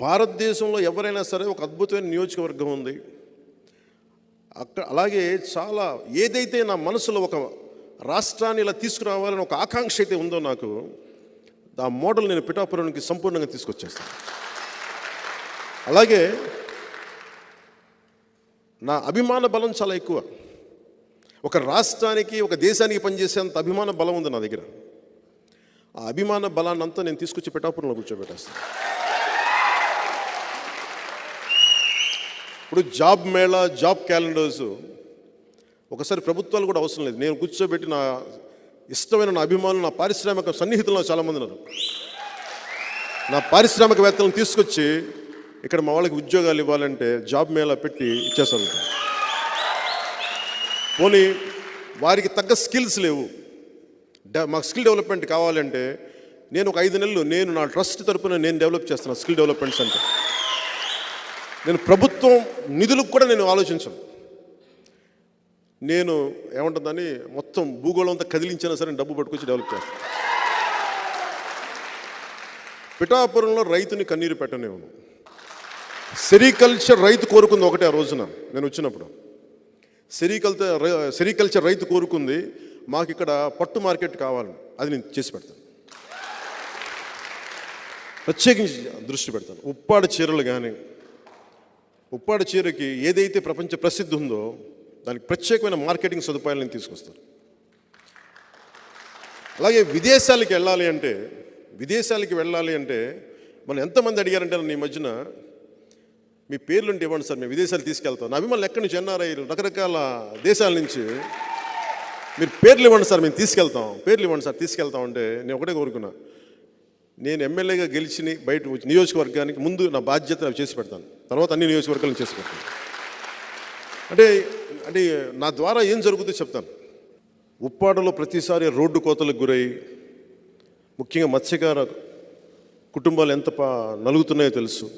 భారతదేశంలో ఎవరైనా సరే ఒక అద్భుతమైన నియోజకవర్గం ఉంది. అక్కడ అలాగే చాలా ఏదైతే నా మనసులో ఒక రాష్ట్రాన్ని ఇలా తీసుకురావాలని ఒక ఆకాంక్ష అయితే ఉందో నాకు ఆ మోడల్ నేను పిఠాపురానికి సంపూర్ణంగా తీసుకొచ్చేస్తాను అలాగే నా అభిమాన బలం చాలా ఎక్కువ. ఒక రాష్ట్రానికి ఒక దేశానికి పనిచేసేంత అభిమాన బలం ఉంది నా దగ్గర. ఆ అభిమాన బలాన్ని అంతా నేను తీసుకొచ్చి పిఠాపురంలో కూర్చోబెట్టేస్తాను ఇప్పుడు జాబ్ మేళా జాబ్ క్యాలెండర్స్ ఒకసారి ప్రభుత్వాలు కూడా అవసరం లేదు. నేను కూర్చోబెట్టి నా ఇష్టమైన నా అభిమానులు నా పారిశ్రామిక సన్నిహితులు చాలామంది ఉన్నారు. నా పారిశ్రామికవేత్తలను తీసుకొచ్చి ఇక్కడ మా వాళ్ళకి ఉద్యోగాలు ఇవ్వాలంటే జాబ్ మేళా పెట్టి ఇచ్చేస్తాను. పోనీ వారికి తగ్గ స్కిల్స్ లేవు. మాకు స్కిల్ డెవలప్మెంట్ కావాలంటే నేను ఒక ఐదు నెలలు నేను నా ట్రస్ట్ తరపున నేను డెవలప్ చేస్తున్నాను స్కిల్ డెవలప్మెంట్ సెంటర్. నేను ప్రభుత్వం నిధులకు కూడా నేను ఆలోచించను. నేను ఏమంటుందని మొత్తం భూగోళం అంతా కదిలించినా సరే డబ్బు పట్టుకొచ్చి డెవలప్ చేస్తాను పిఠాపురంలో రైతుని కన్నీరు పెట్టనివ్వను సెరికల్చర్ రైతు కోరుకుంది ఒకటే ఆ రోజున నేను వచ్చినప్పుడు. సెరికల్చర్ సెరికల్చర్ రైతు కోరుకుంది మాకు ఇక్కడ పట్టు మార్కెట్ కావాలని అది నేను చేసి పెడతాను. ప్రత్యేకించి దృష్టి పెడతాను. ఉప్పాడ చీరలు కానీ ఉప్పాడ చీరకి ఏదైతే ప్రపంచ ప్రసిద్ధి ఉందో దానికి ప్రత్యేకమైన మార్కెటింగ్ సదుపాయాలను తీసుకొస్తారు అలాగే విదేశాలకి వెళ్ళాలి అంటే విదేశాలకి వెళ్ళాలి అంటే మనం ఎంతమంది అడిగారంటే నన్ను ఈ మధ్యన మీ పేర్లు ఉంటే ఇవ్వండి సార్ మేము విదేశాలు తీసుకెళ్తాం. నా అభిమానులు ఎక్కడి నుంచి ఎన్ఆర్ఐలు రకరకాల దేశాల నుంచి మీరు పేర్లు ఇవ్వండి సార్ మేము తీసుకెళ్తాం. పేర్లు ఇవ్వండి సార్ తీసుకెళ్తాం అంటే నేను ఒకటే కోరుకున్నా. నేను ఎమ్మెల్యేగా గెలిచి బయట నియోజకవర్గానికి ముందు నా బాధ్యత అవి చేసి పెడతాను. తర్వాత అన్ని నియోజకవర్గాలను చేసి పెడతాను. అంటే అంటే నా ద్వారా ఏం జరుగుతుందో చెప్తాను. ఉప్పాడలో ప్రతిసారి రోడ్డు కోతలకు గురై ముఖ్యంగా మత్స్యకార కుటుంబాలు ఎంత నలుగుతున్నాయో తెలుసు.